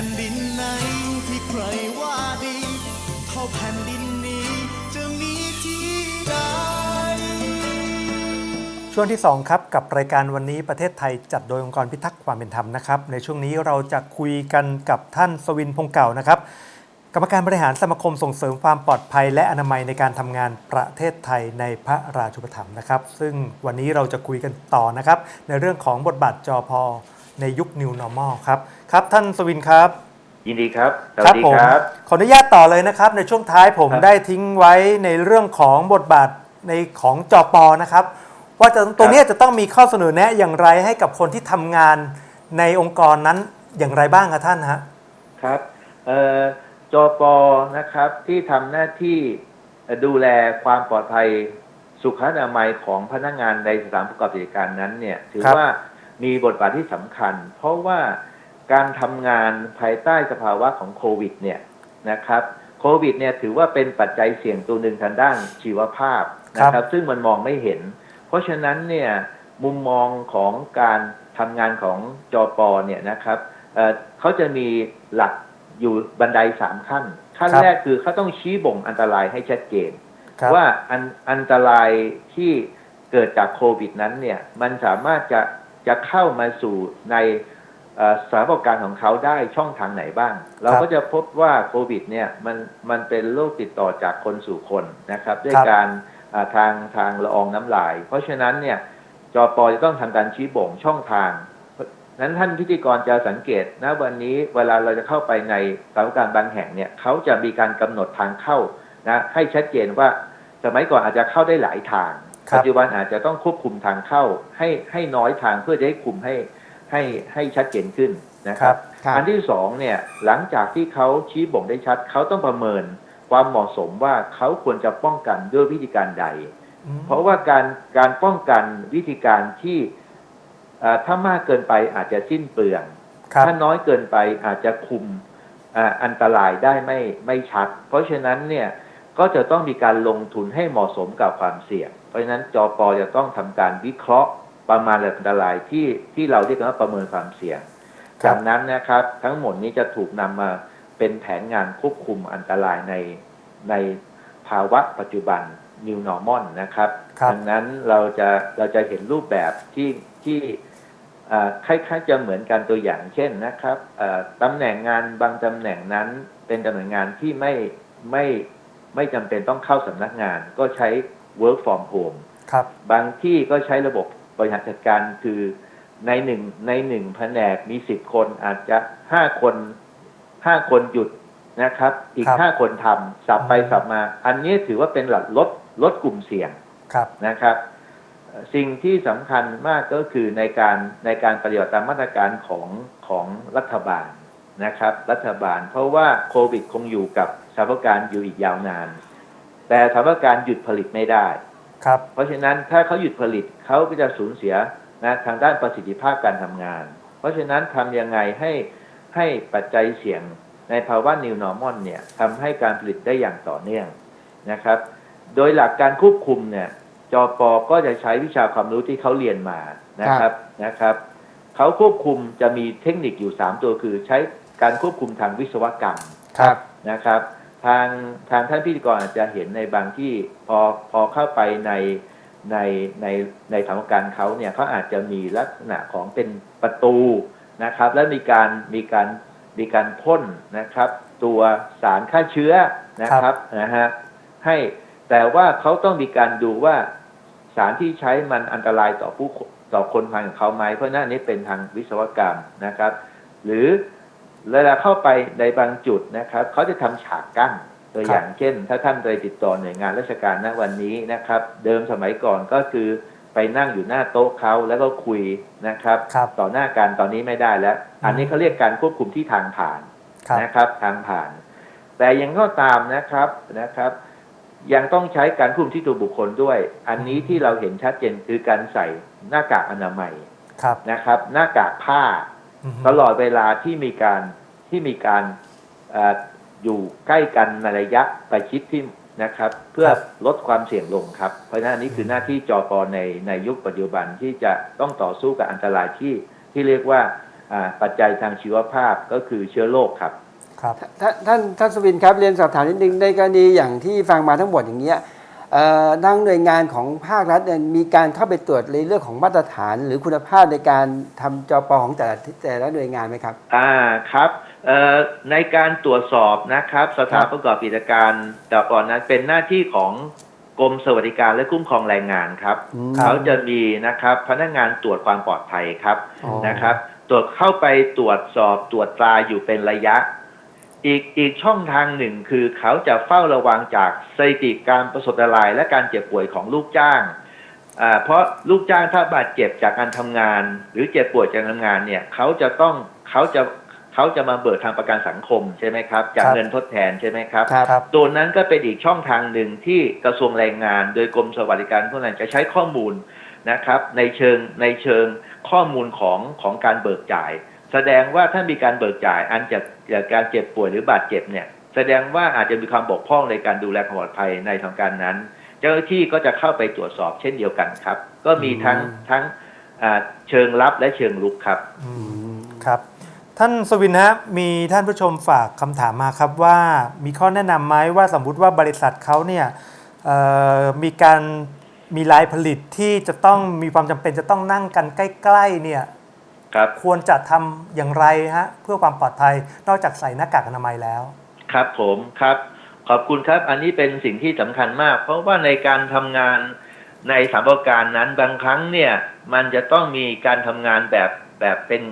ผ่นดินไหนที่ใครว่าดี เท่าแผ่นดินนี้จะมีที่ใดช่วงที่ 2 ครับ กับรายการวันนี้ประเทศไทยจัดโดยองค์กรพิทักษ์ความเป็นธรรมนะครับ ในช่วงนี้เราจะคุยกันกับท่านสวินพงเก่านะครับ กรรมการบริหารสมาคมส่งเสริมความปลอดภัย และอนามัยในการทำงานประเทศไทยในพระราชูปถัมภ์นะครับ ซึ่งวันนี้เราจะคุยกันต่อนะครับ ในเรื่องของบทบาทจอพอ ในยุค New Normal ครับครับท่านสวินครับยินดีครับสควัรัสดีผมครับ ขออนุญาตต่อเลยนะครับ ในช่วงท้ายผมครับได้ทิ้งไว้ในเรื่องของบทบาทในของจอปอนะครับ ว่าจะตรงเนี้ยจะต้องมีข้อเสนอแนะอย่างไรให้กับคนที่ทำงานในองค์กรนั้นอย่างไรบ้างครับท่านฮะครับเอ่อจปนะครับที่ทำหน้าที่เอ่อดูแลความปลอดภัยสุขอนามัยของพนักงานในสถานประกอบกิจการนั้นเนี่ยถือครับว่า มีบทบาทที่สำคัญ เพราะว่าการทำงานภายใต้สภาวะของโควิดเนี่ยนะครับโควิดเนี่ยถือว่าเป็นปัจจัยเสี่ยงตัวหนึ่งทางด้านชีวภาพนะครับ ซึ่งมันมองไม่เห็น เพราะฉะนั้นเนี่ยมุมมองของการทำงานของจอปอเนี่ยนะครับเอ่อเขาจะมีหลักอยู่บันไดสามขั้น ขั้นครับแรกคือเขาต้องชี้บ่งอันตรายให้ชัดเจนครับว่าอันอันตรายที่เกิดจากโควิดนั้นเนี่ยมันสามารถจะ จะเข้ามาสู่ในเอ่อสถานประกอบการของเขาได้ช่องทางไหนบ้าง เราก็จะพบว่าโควิดเนี่ยมันมันเป็นโรคติดต่อจากคนสู่คนนะครับ ด้วยครับการอ่าทางทางละอองน้ำลาย เพราะฉะนั้นเนี่ยจอปอจะต้องทำการชี้บ่งช่องทางนั้นท่านพิธีกรจะสังเกตนะวันนี้เวลาเราจะเข้าไปในสถานการณ์บางแห่งเนี่ยเขาจะมีการกำหนดทางเข้านะให้ชัดเจนว่าสมัยก่อนอาจจะเข้าได้หลายทางครับ ปัจจุบันอาจจะต้องควบคุมทางเข้าให้ให้น้อยทางเพื่อจะให้คุมให้ให้ให้ชัดเจนขึ้นนะครับครับ อันที่สองเนี่ยหลังจากที่เขาชี้บ่งได้ชัดเขาต้องประเมินความเหมาะสมว่าเขาควรจะป้องกันด้วยวิธีการใดอืมเพราะว่าการการป้องกันวิธีการที่เอ่อถ้ามากเกินไปอาจจะสิ้นเปลืองครับถ้าน้อยเกินไปอาจจะคุมอ่าอันตรายได้ไม่ไม่ชัด เพราะฉะนั้นเนี่ย ก็จะต้องมีการลงทุนให้เหมาะสมกับความเสี่ยง เพราะฉะนั้นจอปอจะต้องทำการวิเคราะห์ประมาณอันตรายที่ที่เราเรียกกันว่าประเมินความเสี่ยงครับจากนั้นนะครับ ทั้งหมดนี้จะถูกนำมาเป็นแผนงานควบคุมอันตรายในในภาวะปัจจุบัน New Normal นะครับครับดังนั้นเราจะเราจะเห็นรูปแบบที่ที่อ่าคล้ายๆจะเหมือนกันตัวอย่างเช่นนะครับอ่าตำแหน่งงานบางตำแหน่งนั้นเป็นตำแหน่งงานที่ไม่ไม่ ไม่จำเป็นต้องเข้าสำนักงาน ก็ใช้ work from home ครับ บางที่ก็ใช้ระบบบริหารจัดการคือในหนึ่งในหนึ่งแผนกมีสิบคนอาจจะห้าคนห้าคนหยุดนะครับ อีกครับห้าคนทำสับไปอืม สับมา อันนี้ถือว่าเป็นหลักลดลดกลุ่มเสี่ยง ครับ นะครับเอ่อสิ่งที่สำคัญมากก็คือในการในการปฏิบัติตามมาตรการของของรัฐบาล นะครับ รัฐบาล เพราะว่าโควิดคงอยู่กับสถานประกอบการอยู่อีกยาวนาน แต่สถานประกอบการหยุดผลิตไม่ได้ครับ เพราะฉะนั้นถ้าเขาหยุดผลิตเขาก็จะสูญเสียนะทางด้านประสิทธิภาพการทำงาน เพราะฉะนั้นทำยังไงให้ให้ปัจจัยเสี่ยงในภาวะ New Normal เนี่ยทำให้การผลิตได้อย่างต่อเนื่องนะครับ โดยหลักการควบคุมเนี่ยจอปอก็จะใช้วิชาความรู้ที่เขาเรียนมานะครับนะครับเขาควบคุมจะมีเทคนิคอยู่ 3 ตัวคือใช้ การควบคุมทางวิศวกรรมครับนะครับ ทางทางท่านพิธีกรอาจจะเห็นในบางที่พอพอเข้าไปในในในในสถานการณ์เขาเนี่ยเขาอาจจะมีลักษณะของเป็นประตูนะครับ แล้วมีการมีการมีการพ่นนะครับ ตัวสารฆ่าเชื้อนะครับนะฮะให้แต่ว่าเขาต้องมีการดูว่าสารที่ใช้มันอันตรายต่อผู้ต่อคนภายของเขาไหมเพราะนั่นนี่เป็นทางวิศวกรรมนะครับ หรือ เวลาเข้าไปในบางจุดนะครับเขาจะทำฉากกั้นตัวอย่างเช่น ถ้าท่านไปติดต่อหน่วยงานราชการณวันนี้นะครับ เดิมสมัยก่อนก็คือไปนั่งอยู่หน้าโต๊ะเขาแล้วก็คุยนะครับครับต่อหน้ากันตอนนี้ไม่ได้แล้ว อันนี้เขาเรียกการควบคุมที่ทางผ่านครับนะครับทางผ่าน แต่ยังก็ตามนะครับนะครับ ยังต้องใช้การควบคุมที่ตัวบุคคลด้วย อันนี้ที่เราเห็นชัดเจนคือการใส่หน้ากากอนามัยครับนะครับ หน้ากากผ้าอือฮึ ตลอดเวลาที่มีการที่มีการเอออยู่ใกล้กันในระยะประชิดที่นะครับ เพื่อครับลดความเสี่ยงลงครับ เพราะฉะนั้นอันนี้คือหน้าที่จอปอในในยุคปัจจุบันที่จะต้องต่อสู้กับอันตรายที่ที่เรียกว่าอ่าปัจจัยทางชีวภาพก็คือเชื้อโรคครับครับท่านท่านท่านสวินครับเรียนสอบถามนิดนึงในกรณีอย่างที่ฟังมาทั้งหมดอย่างเงี้ยเอ่อ ทางหน่วยงานของภาครัฐมีการเข้าไปตรวจในเรื่องของมาตรฐาน หรือคุณภาพในการทำจอปของแต่ละแต่ละหน่วยงานไหมครับ อ่าครับในการตรวจสอบนะครับ สถานประกอบกิจการแต่ก่อนนั้นเป็นหน้าที่ของกรมสวัสดิการและคุ้มครองแรงงานครับ เขาจะมีนะครับพนักงานตรวจความปลอดภัยครับนะครับ ตรวจเข้าไปตรวจสอบตรวจตราอยู่เป็นระยะ อีกอีกช่องทางหนึ่งคือเขาจะเฝ้าระวังจากสถิติการประสบอันตรายและการเจ็บป่วยของลูกจ้างอ่าเพราะลูกจ้างถ้าบาดเจ็บจากการทำงาน หรือเจ็บป่วยจากการทำงานเนี่ยเขาจะต้องเขาจะเขาจะมาเบิกทางประกันสังคมใช่ไหมครับจากครับเงินทดแทนใช่ไหมครับครับครับตัวนั้นก็เป็นอีกช่องทางหนึ่งที่กระทรวงแรงงาน โดยกรมสวัสดิการพวกนั้นจะใช้ข้อมูลนะครับในเชิงในเชิงข้อมูลของของการเบิกจ่าย แสดงว่าถ้ามีการเบิกจ่ายอันจาก จากการเจ็บป่วยหรือบาดเจ็บเนี่ย แสดงว่าอาจจะมีความบกพร่องในการดูแลความปลอดภัยในทางการนั้น เจ้าหน้าที่ก็จะเข้าไปตรวจสอบเช่นเดียวกันครับ ก็มีทั้งอืมทั้งอ่าเชิงรับและเชิงลุกครับอืมครับท่านสวินฮะมีท่านผู้ชมฝากคำถามมาครับว่ามีข้อแนะนำไหมว่าสมมุติว่าบริษัทเขาเนี่ยเอ่อมีการมีลายผลิตที่จะต้องมีความจำเป็นจะต้องนั่งกันใกล้ๆเนี่ย ครับควรจะทำอย่างไรฮะเพื่อความปลอดภัยนอกจากใส่หน้ากากอนามัยแล้ว ครับผมครับ ขอบคุณครับอันนี้เป็นสิ่งที่สำคัญมาก เพราะว่าในการทำงานในสถามประการนั้นบางครั้งเนี่ยมันจะต้องมีการทำงานแบบแบบเป็น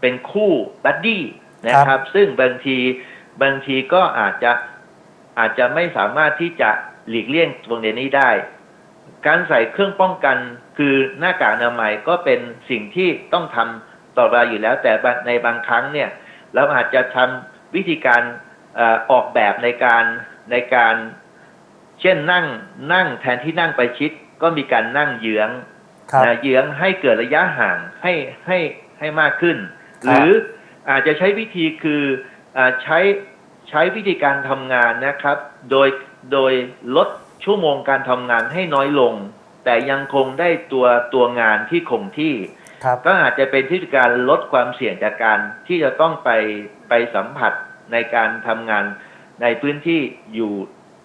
เป็นคู่บัดดี้นะครับซึ่งบางทีบางทีก็อาจจะอาจจะไม่สามารถที่จะหลีกเลี่ยงตรงนี้ได้ การใส่เครื่องป้องกันคือหน้ากากอนามัยก็เป็นสิ่งที่ต้องทำ ต่อไปอยู่แล้ว แต่บางในบางครั้งเนี่ยเราอาจจะทำวิธีการเอ่อออกแบบในการในการเช่นนั่งนั่งแทนที่นั่งไปชิด ก็มีการนั่งเยื้องครับนะเยื้องให้เกิดระยะห่างให้ให้ให้มากขึ้นครับหรืออาจจะใช้วิธีคืออาใช้ใช้วิธีการทำงานนะครับ โดยโดยลดชั่วโมงการทำงานให้น้อยลง แต่ยังคงได้ตัวตัวงานที่คงที่ครับ ก็อาจจะเป็นที่การลดความเสี่ยงจากการที่จะต้องไปไปสัมผัสในการทำงานในพื้นที่อยู่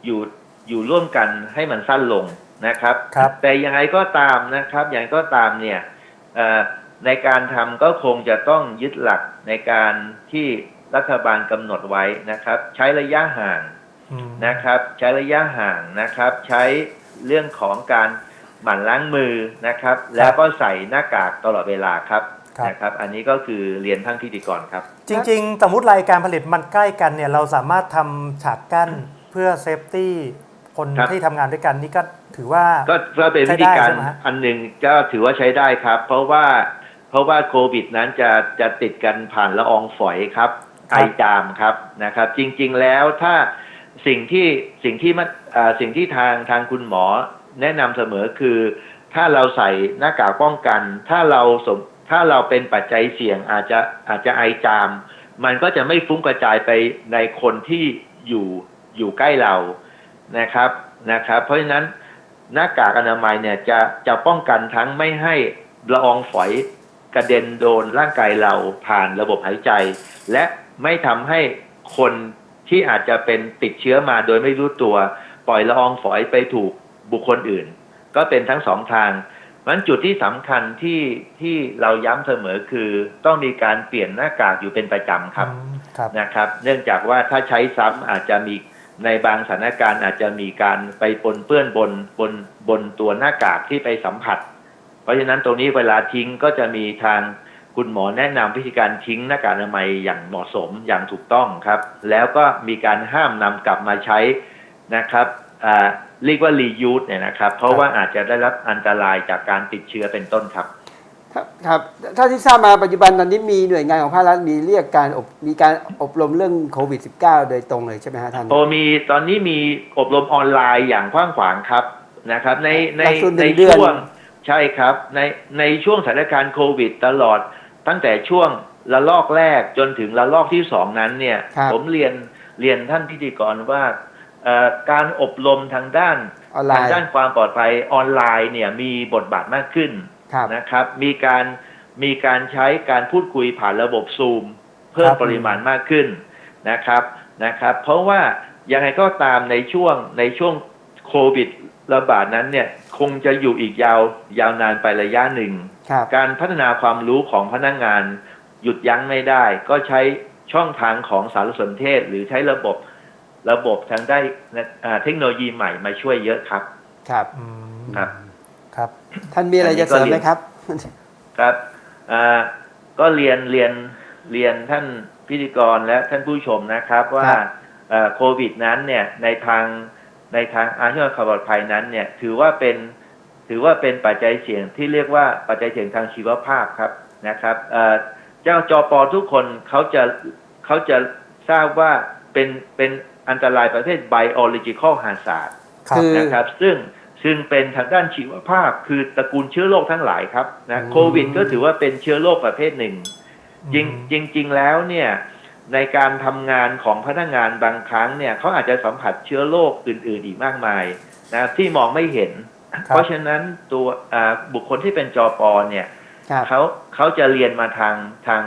อยู่อยู่ร่วมกันให้มันสั้นลงนะครับครับแต่ยังไงก็ตามนะครับ อย่างไรก็ตามเนี่ยเอ่อในการทำก็คงจะต้องยึดหลักในการที่รัฐบาลกำหนดไว้นะครับ ใช้ระยะห่างอืมนะครับ ใช้ระยะห่างนะครับ ใช้เรื่องของการ หมั่นล้างมือนะครับ แล้วก็ใส่หน้ากากตลอดเวลาครับครับ นะครับ อันนี้ก็คือเรียนทั้งพิธีกรครับ จริงๆ สมมติรายการผลิตมันใกล้กันเนี่ยเราสามารถทำฉากกั้นเพื่อเซฟตี้คนครับ ที่ทำงานด้วยกันนี่ก็ถือว่า ก็ก็เป็นใช้วิธีได้การใช่ไหมฮะ อันหนึ่งก็ถือว่าใช้ได้ครับ เพราะว่าเพราะว่าโควิดนั้นจะจะติดกันผ่านละอองฝอยครับไอจามครับนะครับ จริงๆแล้วถ้าสิ่งที่สิ่งที่มันอ่าสิ่งที่ทางทางคุณหมอ แนะนำเสมอคือ ถ้าเราใส่หน้ากากป้องกัน ถ้าเราสมถ้าเราเป็นปัจจัยเสี่ยงอาจจะอาจจะไอจาม มันก็จะไม่ฟุ้งกระจายไปในคนที่อยู่อยู่ใกล้เรานะครับนะครับ เพราะฉะนั้นหน้ากากอนามัยเนี่ยจะจะป้องกันทั้งไม่ให้ละอองฝอยกระเด็นโดนร่างกายเราผ่านระบบหายใจ และไม่ทำให้คนที่อาจจะเป็นติดเชื้อมาโดยไม่รู้ตัว ปล่อยละอองฝอยไปถูก บุคคลอื่น ก็เป็นทั้งสองทางเพราะฉะนั้นจุดที่สำคัญที่ที่เราย้ำเสมอคือต้องมีการเปลี่ยนหน้ากากอยู่เป็นประจำครับอืมครับนะครับ เนื่องจากว่าถ้าใช้ซ้ำอาจจะมีในบางสถานการณ์อาจจะมีการไปปนเปื้อนบนบนบนตัวหน้ากากที่ไปสัมผัส เพราะฉะนั้นตรงนี้เวลาทิ้งก็จะมีทางคุณหมอแนะนำวิธีการทิ้งหน้ากากอนามัยอย่างเหมาะสมอย่างถูกต้องครับ แล้วก็มีการห้ามนำกลับมาใช้นะครับอ่า เรียกว่า reuse เนี่ยนะครับ เพราะว่าอาจจะได้รับอันตรายจากการติดเชื้อเป็นต้นครับ ครับครับถ้าที่ทราบมาปัจจุบันตอนนี้มีหน่วยงานของภาครัฐมีเรียกการอบมีการอบรมเรื่องโควิด -19 โดยตรงเลยใช่ไหมฮะท่านโอมีตอนนี้มีอบรมออนไลน์อย่างกว้างขวางครับนะครับ ในในหลักสูตรหนึ่ในงเดือนช่วงใช่ครับ ในในช่วงสถานการณ์โควิด ตลอด ตั้งแต่ช่วงระลอกแรกจนถึงระลอกที่สองนั้นเนี่ยครับผมเรียนเรียนท่านพิธีกรว่าเอ่อ การอบรมทางด้านออนไลทางน์ด้านความปลอดภัยออนไลน์เนี่ยมีบทบาทมากขึ้นครับนะครับ มีการมีการใช้การพูดคุยผ่านระบบซูม เพิ่มครับปริมาณมากขึ้นนะครับนะครับ เพราะว่ายังไงก็ตามในช่วงในช่วงโควิดระบาดนั้นเนี่ยคงจะอยู่อีกยาวยาวนานไประยะหนึ่งครับการพัฒนาความรู้ของพนักงานหยุดยั้งไม่ได้ ก็ใช้ช่องทางของสารสนเทศ หรือใช้ระบบ ระบบทางได้อ่าเทคโนโลยีใหม่มาช่วยเยอะครับ ครับอืมครับครับ ท่านมีอะไรจะเสริมไหมครับ ครับอ่าก็เรียนเรียนเรียนท่านพิธีกรและท่านผู้ชมนะครับ ว่าครับเอ่อโควิดนั้นเนี่ยในทางในทางอาชีพความปลอดภัยนั้นเนี่ยถือว่าเป็นถือว่าเป็นปัจจัยเสี่ยงที่เรียกว่าปัจจัยเสี่ยงทางชีวภาพครับนะครับเอ่อเจ้าจอปอทุกคนเขาจะเขาจะทราบว่าเป็นเป็น อันตรายประเภท biological hazard ครับคือนะครับซึ่งซึ่งเป็นทางด้านชีวภาพคือตระกูลเชื้อโรคทั้งหลายครับนะโควิดก็ถือว่าเป็นเชื้อโรคประเภทหนึ่ง จริงจริงๆแล้วเนี่ยในการทำงานของพนักงานบางครั้งเนี่ยเขาอาจจะสัมผัสเชื้อโรคอื่น ๆ อีกมากมายนะที่มองไม่เห็นครับเพราะฉะนั้นตัวอ่าบุคคลที่เป็นจอปอเนี่ยครับเขาเขาจะเรียนมาทางทาง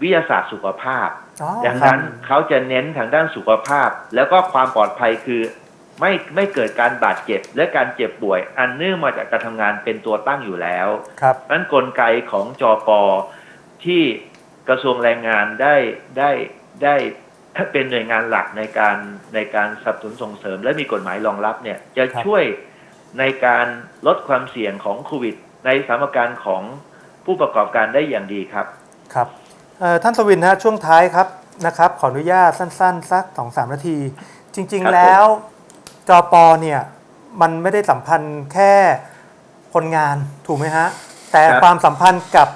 วิทยาศาสตร์สุขภาพอ๋อ ดังครับนั้นเขาจะเน้นทางด้านสุขภาพ แล้วก็ความปลอดภัยคือ ไม่ไม่เกิดการบาดเจ็บและการเจ็บป่วย อันเนื่องมาจากการทำงานเป็นตัวตั้งอยู่แล้วครับนั้นกลไกของจอปอที่กระทรวงแรงงานได้ได้ได้เป็นหน่วยงานหลักในการในการสนับสนุนส่งเสริม และมีกฎหมายรองรับเนี่ยจะครับช่วยในการลดความเสี่ยงของโควิด ในสถานการณ์ของผู้ประกอบการได้อย่างดีครับครับเอ่อ ท่านสวินฮะช่วงท้ายครับนะครับ ขออนุญาตสั้น ๆ สักสองสามนาที จริงครับๆแล้วจอปอเนี่ยมันไม่ได้สัมพันธ์แค่คนงานถูกไหมฮะ แต่ครับความสัมพันธ์กับ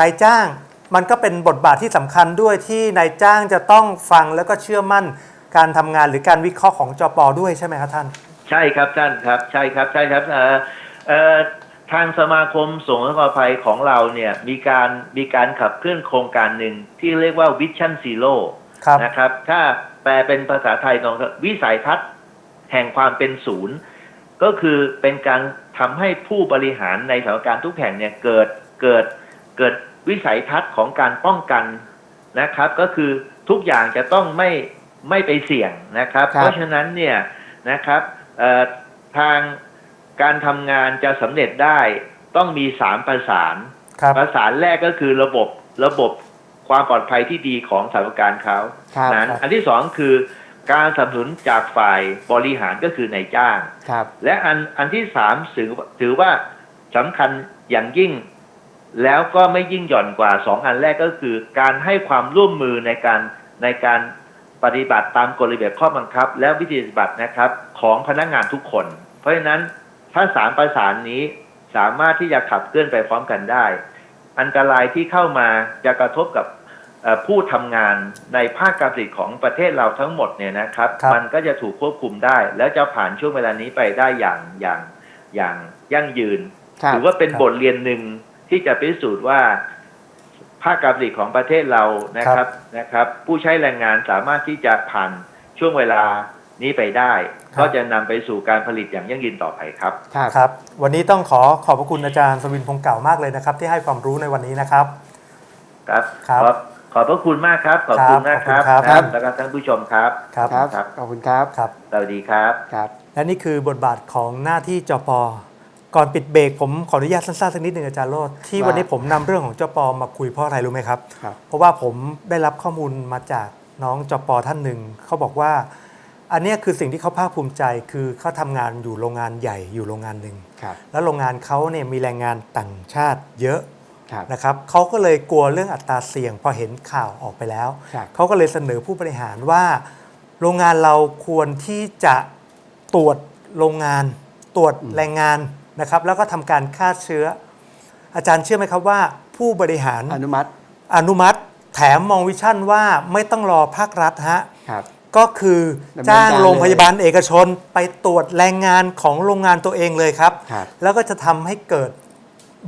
นายจ้าง มันก็เป็นบทบาทที่สำคัญด้วยที่นายจ้างจะต้องฟังแล้วก็เชื่อมั่นการทำงานหรือการวิเคราะห์ของจอปอด้วยใช่ไหมครับท่าน ใช่ครับท่านครับ ใช่ครับใช่ครับเอ่อเอ่อ ทางสมาคมส่งเสริมความปลอดภัยของเราเนี่ยมีการมีการขับเคลื่อนโครงการหนึ่งที่เรียกว่า Vision Zero ครับนะครับ ถ้าแปลเป็นภาษาไทยตรงๆวิสัยทัศน์แห่งความเป็นศูนย์ ก็คือเป็นการทำให้ผู้บริหารในสถานการณ์ทุกแห่งเนี่ยเกิดเกิดเกิดวิสัยทัศน์ของการป้องกันนะครับ ก็คือทุกอย่างจะต้องไม่ไม่ไปเสี่ยงนะครับครับเพราะฉะนั้นเนี่ยนะครับเอ่อทาง การทำงานจะสำเร็จได้ต้องมีสามประสานครับประสานแรกก็คือระบบระบบความปลอดภัยที่ดีของสถานการณ์เขาครับนั้นครับอันที่สองคือการสนับสนุนจากฝ่ายบริหารก็คือนายจ้างครับและอันอันที่สามถือถือว่าสำคัญอย่างยิ่ง แล้วก็ไม่ยิ่งหย่อนกว่าสองอันแรกก็คือ การให้ความร่วมมือในการในการปฏิบัติตามกฎระเบียบข้อบังคับ และวิธีปฏิบัตินะครับของพนักงานทุกคน เพราะฉะนั้น ถ้าสามประสานนี้สามารถที่จะขับเคลื่อนไปพร้อมกันได้ อันตรายที่เข้ามาจะกระทบกับเอ่อผู้ทำงานในภาคการผลิตของประเทศเราทั้งหมดเนี่ยนะครับครับมันก็จะถูกควบคุมได้ แล้วจะผ่านช่วงเวลานี้ไปได้อย่างอย่างอย่างยั่งยืนครับถือว่าเป็นครับบทเรียนหนึ่งที่จะพิสูจน์ว่าภาคการผลิตของประเทศเรานะครับนะครับ ผู้ใช้แรงงานสามารถที่จะผ่านช่วงเวลา นี้ไปได้ครับก็จะนำไปสู่การผลิตอย่างยั่งยืนต่อไปครับครับครับ วันนี้ต้องขอขอบพระคุณอาจารย์สวินพงษ์เก่ามากเลยนะครับ ที่ให้ความรู้ในวันนี้นะครับ ครับครับขอบขอบพระคุณมากครับขอบคุณมากครับขอบคุณครับนะแล้วก็ท่านผู้ชมครับครับครับครับขอบคุณครับครับสวัสดีครับครับ และนี่คือบทบาทของหน้าที่จปก่อนปิดเบรกผมขออนุญาตสั้นๆสักนิดหนึ่งอาจารย์โรดที่ว่าวันนี้ผมนำเรื่องของจปมาคุยเพราะอะไรรู้ไหมครับครับ เพราะว่าผมได้รับข้อมูลมาจากน้องจปท่านหนึ่งเขาบอกว่า อันเนี้ยคือสิ่งที่เขาภาคภูมิใจคือเขาทำงานอยู่โรงงานใหญ่อยู่โรงงานหนึ่งครับแล้วโรงงานเขาเนี่ยมีแรงงานต่างชาติเยอะครับนะครับเขาก็เลยกลัวเรื่องอัตราเสี่ยงพอเห็นข่าวออกไปแล้วครับเขาก็เลยเสนอผู้บริหารว่า โรงงานเราควรที่จะตรวจโรงงาน ตรวจแรงงานนะครับ แล้วก็ทำการฆ่าเชื้อ อาจารย์เชื่อไหมครับว่า ผู้บริหารอนุมัติ อนุมัติแถมมองวิชั่นว่าไม่ต้องรอภาครัฐฮะครับ ก็คือดำเนินจ้างการเลยโรงพยาบาลเอกชนไปตรวจแรงงานของโรงงานตัวเองเลยครับ ครับแล้วก็จะทำให้เกิด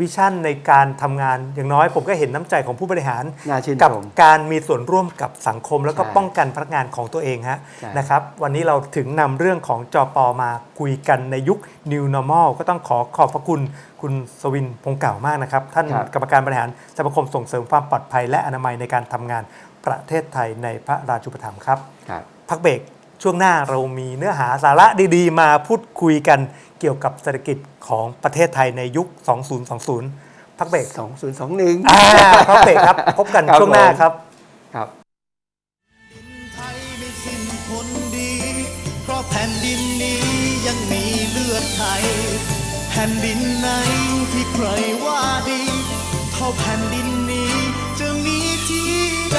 วิชั่นในการทำงาน อย่างน้อยผมก็เห็นน้ำใจของผู้บริหาร น่าชื่นกับชมการมีส่วนร่วมกับสังคม แล้วก็ใช่ป้องกันพนักงานของตัวเองฮะใช่ นะครับ วันนี้เราถึงนำเรื่องของจอปอมาคุยกันในยุค New Normal ก็ต้องขอขอบพระคุณคุณสวินพงษ์เก่ามากนะครับ ท่านครับ กรรมการบริหารสมาคมส่งเสริมความปลอดภัยและอนามัยในการทำงานประเทศไทยในพระราชูปถัมภ์ครับ ครับพักเบรกช่วงหน้าเรามีเนื้อหาสาระดีๆ มาพูดคุยกันเกี่ยวกับเศรษฐกิจของประเทศไทยในยุค 2020 พักเบรก 2021อ่าพักเบรกครับ พบกันครับช่วงหน้าผมครับครับไทยไม่สิ้นคนดี เพราะแผ่นดินนี้ยังมีเลือดไทย แผ่นดินไหนที่ใครว่าดี เท่าแผ่นดินนี้จะมีที่ใด